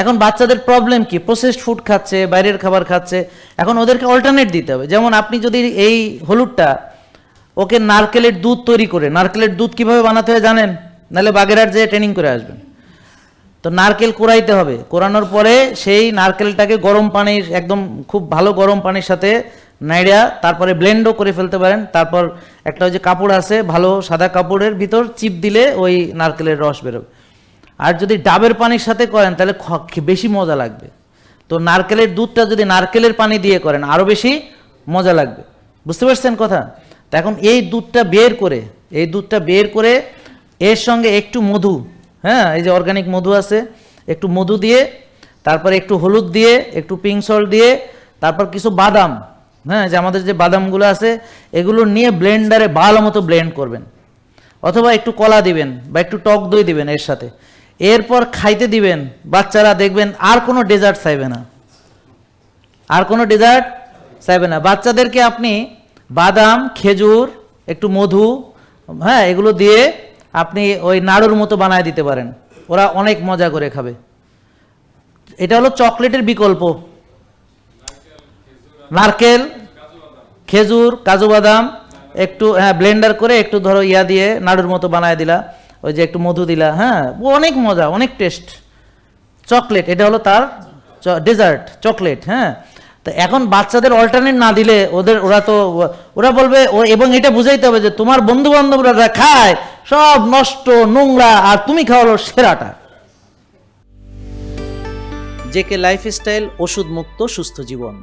এখন বাচ্চাদের প্রবলেম কি? প্রসেসড ফুড খাচ্ছে, বাইরের খাবার খাচ্ছে। এখন ওদেরকে অল্টারনেট দিতে হবে। যেমন আপনি যদি এই হলুদটা, ওকে নারকেলের দুধ তৈরি করে, নারকেলের দুধ কীভাবে বানাতে হয় জানেন? নাহলে বাগেরহাট যেয়ে ট্রেনিং করে আসবেন। তো নারকেল কোরাইতে হবে। কোরানোর পরে সেই নারকেলটাকে গরম পানির, একদম খুব ভালো গরম পানির সাথে নাইড়া, তারপরে ব্লেন্ডও করে ফেলতে পারেন। তারপর একটা ওই যে কাপড় আছে, ভালো সাদা কাপড়ের ভিতর চিপ দিলে ওই নারকেলের রস বেরোবে। আর যদি ডাবের পানির সাথে করেন, তাহলে বেশি মজা লাগবে। তো নারকেলের দুধটা যদি নারকেলের পানি দিয়ে করেন আরও বেশি মজা লাগবে। বুঝতে পারছেন কথা? তো এখন এই দুধটা বের করে, এই দুধটা বের করে এর সঙ্গে একটু মধু হ্যাঁ এই যে অর্গানিক মধু আছে, একটু মধু দিয়ে, তারপরে একটু হলুদ দিয়ে, একটু পিঙ্ক সল্ট দিয়ে, তারপর কিছু বাদাম হ্যাঁ যে আমাদের যে বাদামগুলো আছে, এগুলো নিয়ে ব্লেন্ডারে ভালো মতো ব্লেন্ড করবেন। অথবা একটু কলা দিবেন বা একটু টক দই দিবেন এর সাথে। এরপর খাইতে দিবেন, বাচ্চারা দেখবেন আর কোনো ডেজার্ট চাইবে না। আর কোনো ডেজার্ট চাইবে না। বাচ্চাদেরকে আপনি বাদাম, খেজুর, একটু মধু হ্যাঁ এগুলো দিয়ে আপনি ওই নাড়ুর মতো বানায় দিতে পারেন। ওরা অনেক মজা করে খাবে। এটা হলো চকলেটের বিকল্প। নারকেল, খেজুর, কাজু বাদাম, একটু হ্যাঁ ব্লেন্ডার করে একটু ধরো ইয়া দিয়ে নাড়ুর মতো বানায় দিলা। ওই যে একটু মধু দিলা হ্যাঁ অনেক মজা, অনেক টেস্ট চকলেট, এটা হলো তার ডেজার্ট চকলেট হ্যাঁ। তো এখন বাচ্চাদের অল্টারনেট না দিলে ওদের, ওরা তো, ওরা বলবে, ও, এবং এটা বুঝাইতে হবে যে তোমার বন্ধু বান্ধবরা যা খায়, সব নষ্ট, নোংরা, আর তুমি খাওয়ালো সেরাটা। জেকে লাইফস্টাইল ওষুধ মুক্ত সুস্থ জীবন।